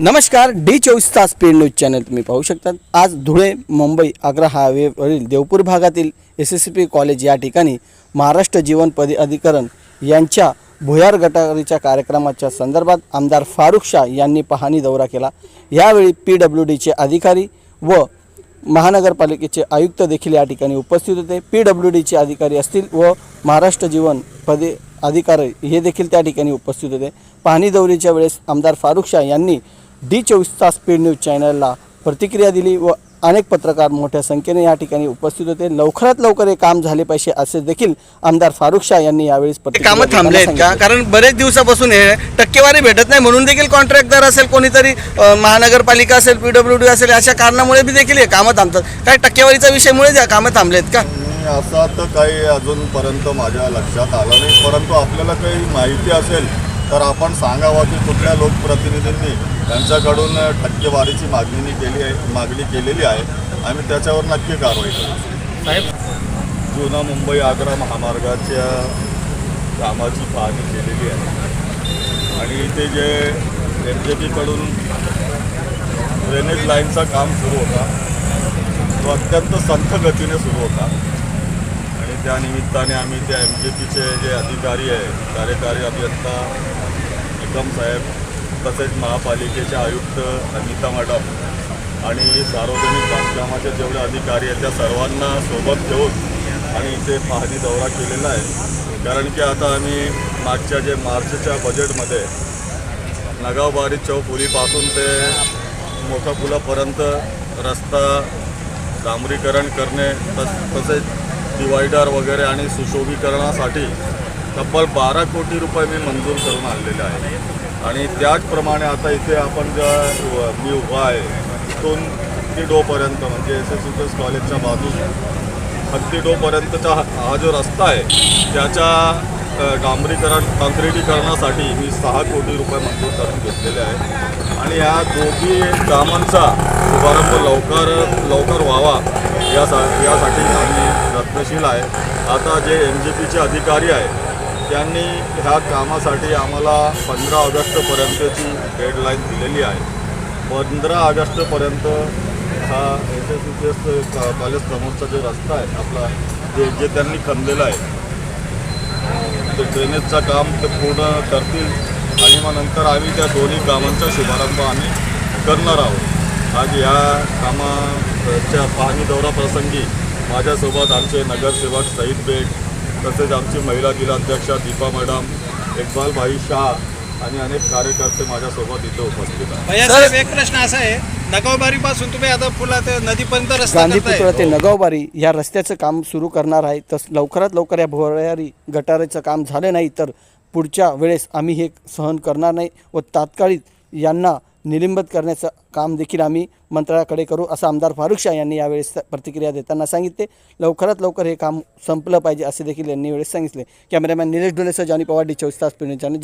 नमस्कार डी चोवीस तास पीड न्यूज चॅनल तुम्ही पाहू शकता आज धुळे मुंबई आग्रा हायवेवरील देवपूर भागातील एस एस पी कॉलेज या ठिकाणी महाराष्ट्र जीवन पदे अधिकरण यांच्या भुयार गटारीच्या कार्यक्रमाच्या संदर्भात आमदार फारुख शाह यांनी पाहणी दौरा केला. यावेळी पी डब्ल्यू डीचे अधिकारी व महानगरपालिकेचे आयुक्त देखील या ठिकाणी उपस्थित होते. पी डब्ल्यू डीचे अधिकारी असतील व महाराष्ट्र जीवन पदे अधिकारी हे देखील त्या ठिकाणी उपस्थित होते. पाहणी दौरीच्या वेळेस आमदार फारुख शाह यांनी डी चोवीस तास स्पीड न्यूज चॅनलला प्रतिक्रिया दिली व अनेक पत्रकार मोठ्या संख्येने या ठिकाणी उपस्थित होते. लवकरात लवकर हे काम झाले पाहिजे असे देखील आमदार फारुख शाह यांनी यावेळी कामं थांबले आहेत का? कारण बरेच दिवसापासून हे टक्केवारी भेटत नाही म्हणून देखील कॉन्ट्रॅक्टर असेल कोणीतरी महानगरपालिका असेल पीडब्ल्यू डी असेल अशा कारणामुळे बी देखील हे कामं थांबतात. काय टक्केवारीचा विषयमुळे या कामं थांबलेत का? असं तर काही अजूनपर्यंत माझ्या लक्षात आलं नाही परंतु आपल्याला काही माहिती असेल तर आपण सांगावं की कुठल्या लोकप्रतिनिधींनी त्यांच्याकडून टक्केवारीची मागणी केली आहे मागणी केलेली आहे. आम्ही त्याच्यावर नक्की कारवाई करू. साहेब? जुना मुंबई आग्रा महामार्गाच्या कामाची पाहणी केलेली आहे. आणि ते जे एम जे पीकडून ड्रेनेज लाईनचा काम सुरू होता तो अत्यंत संथ गतीने सुरू होता. आणि त्या निमित्ताने आम्ही त्या एम जे पीचे जे अधिकारी आहे कार्यकारी अभियंता निकम साहेब तसेच महापालिकेचे आयुक्त अनिता मॅडम आणि सार्वजनिक बांधकामाचे जेवढे अधिकारी आहेत त्या सर्वांना सोबत घेऊन आणि इथे पाहणी दौरा केलेला आहे. कारण की आता आम्ही मागच्या जे मार्चच्या बजेटमध्ये नगावबारी चौपुलीपासून ते मोठ्या पुलापर्यंत रस्ता डांबरीकरण करणे तस तसेच डिवायडर वगैरे आणि सुशोभीकरणासाठी तब्बल बारा कोटी रुपये मी मंजूर करून आणलेले आहे आणि त्याचप्रमाणे आता इथे आपण ज्या व- मी उभा आहे इथून हत्ती डोपर्यंत म्हणजे एस एस एस कॉलेजच्या बाजूने हत्ती डोपर्यंतचा हा जो रस्ता आहे त्याच्या डांबरीकरण काँक्रिटीकरणासाठी मी सहा कोटी रुपये मंजूर करून घेतलेले आहे आणि या दोघी कामांचा शुभारंभ लवकर लवकर व्हावा यासा यासाठी आम्ही रत्नशील आहे. आता जे एम जी पीचे अधिकारी आहे त्यांनी ह्या कामासाठी आम्हाला पंधरा ऑगस्टपर्यंतची डेडलाईन दिलेली आहे. पंधरा ऑगस्टपर्यंत हा एस एस एस कॉलेज समोरचा जो रस्ता आहे आपला जे जे त्यांनी खणलेला आहे ते ड्रेनेजचं काम ते पूर्ण करतील. आणि मग नंतर आम्ही त्या दोन्ही कामांचा शुभारंभ आम्ही करणार आहोत. आज या कामाच्या पाहणी दौरा प्रसंगी माझ्यासोबत आमचे नगरसेवक सईद बेग तसेच आमची महिला जिल्हाध्यक्षा दीपा मॅडम इक्बाल भाई शाह आणि अनेक कार्यकर्ते माझ्यासोबत इथे उपस्थित आहेत. भैया साहेब एक प्रश्न असा आहे नगावबारी पासून तुम्ही आता पुला ते नदीपर्यंत रस्ता गांधी करताय. पुतळा ते नगावबारी या रस्त्याचं काम सुरू करणार आहे. तस लवकरात लवकर या भुयारी गटाराचं काम झालं नाही तर पुढच्या वेळेस आम्ही हे सहन करणार नाही व तात्काळिक यांना निलंबित करण्याचं काम देखील आम्ही मंत्रालयाकडे करू असं आमदार फारुख शाह यांनी यावेळेस प्रतिक्रिया देताना सांगितले. लवकरात लवकर हे काम संपलं पाहिजे असे देखील यांनी वेळेस सांगितले. कॅमेरामॅन निलेश डोलेसह जानी पवार डी चोवीस तास पिढी जय